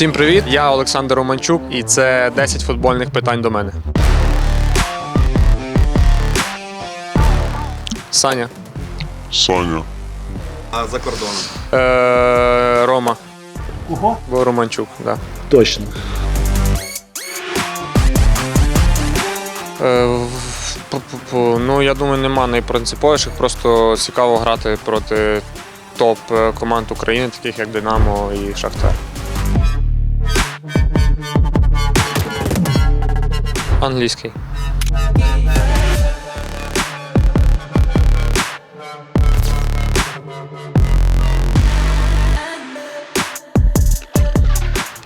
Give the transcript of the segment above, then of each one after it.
Всім привіт! Я Олександр Романчук, і це 10 футбольних питань до мене. Саня. Саня. А за кордоном. Е, Рома. Ого. Бо Романчук, так. Точно. Да. Е, в- пу-пу-пу. ну, я думаю, нема найпринциповіших. Просто цікаво грати проти топ е, команд України, таких як Динамо і Шахтар. Англійський.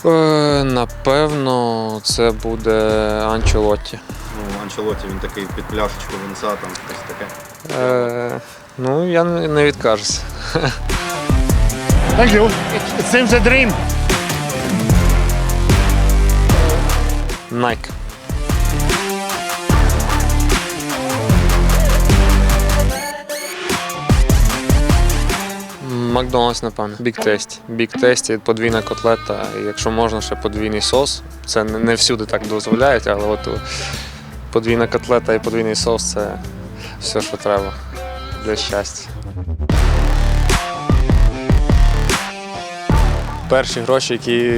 Е, напевно, це буде Анчелотті. Ну, Анчелоті, він такий під пляшечку винца, там щось таке. Е, ну, я не відкажуся. Thank you. It, it seems a dream. Nike. Макдональдс, напевно. Бік тесті. Бік тесті, подвійна котлета, і якщо можна, ще подвійний сос. Це не всюди так дозволяють, але от подвійна котлета і подвійний сос це все, що треба для щастя. Перші гроші, які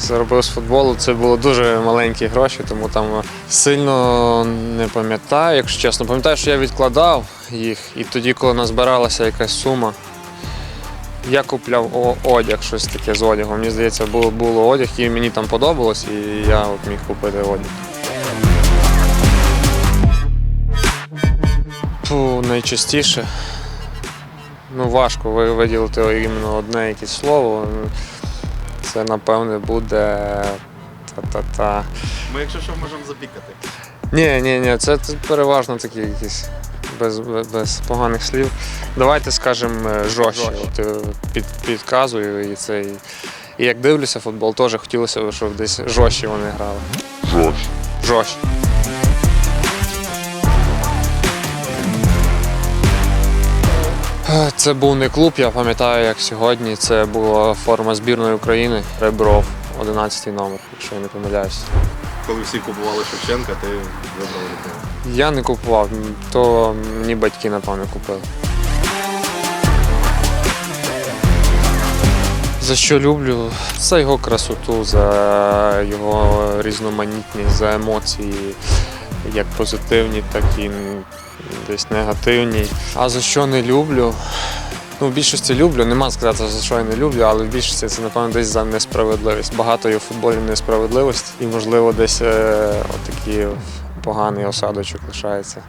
заробив з футболу, це були дуже маленькі гроші, тому там сильно не пам'ятаю, якщо чесно. Пам'ятаю, що я відкладав їх, і тоді, коли назбиралася якась сума, я купляв одяг, щось таке з одягом. Мені здається, було, було одяг, і мені там подобалось, і я от міг купити одяг. Фу, найчастіше. Ну, важко виділити іменно одне якесь слово. Це, напевне, буде та-та-та. Ми, якщо що, можемо запікати. Ні, ні, ні, це, переважно такі якісь без, без, без поганих слів. Давайте скажемо е, жорстче. От, е, під, підказую і це. І, і як дивлюся футбол, теж хотілося б, щоб десь жорстче вони грали. Жорстче. Жорстче. Це був не клуб, я пам'ятаю, як сьогодні. Це була форма збірної України. Ребров, 11 номер, якщо я не помиляюся. Коли всі купували Шевченка, ти вибрав Ріброва. Я не купував, то мені батьки, напевно, купили. За що люблю? За його красоту, за його різноманітність, за емоції, як позитивні, так і десь негативні. А за що не люблю? Ну, в більшості люблю, нема сказати, за що я не люблю, але в більшості це, напевно, десь за несправедливість. Багато є в футболі несправедливості і, можливо, десь е, отакий поганий осадочок лишається.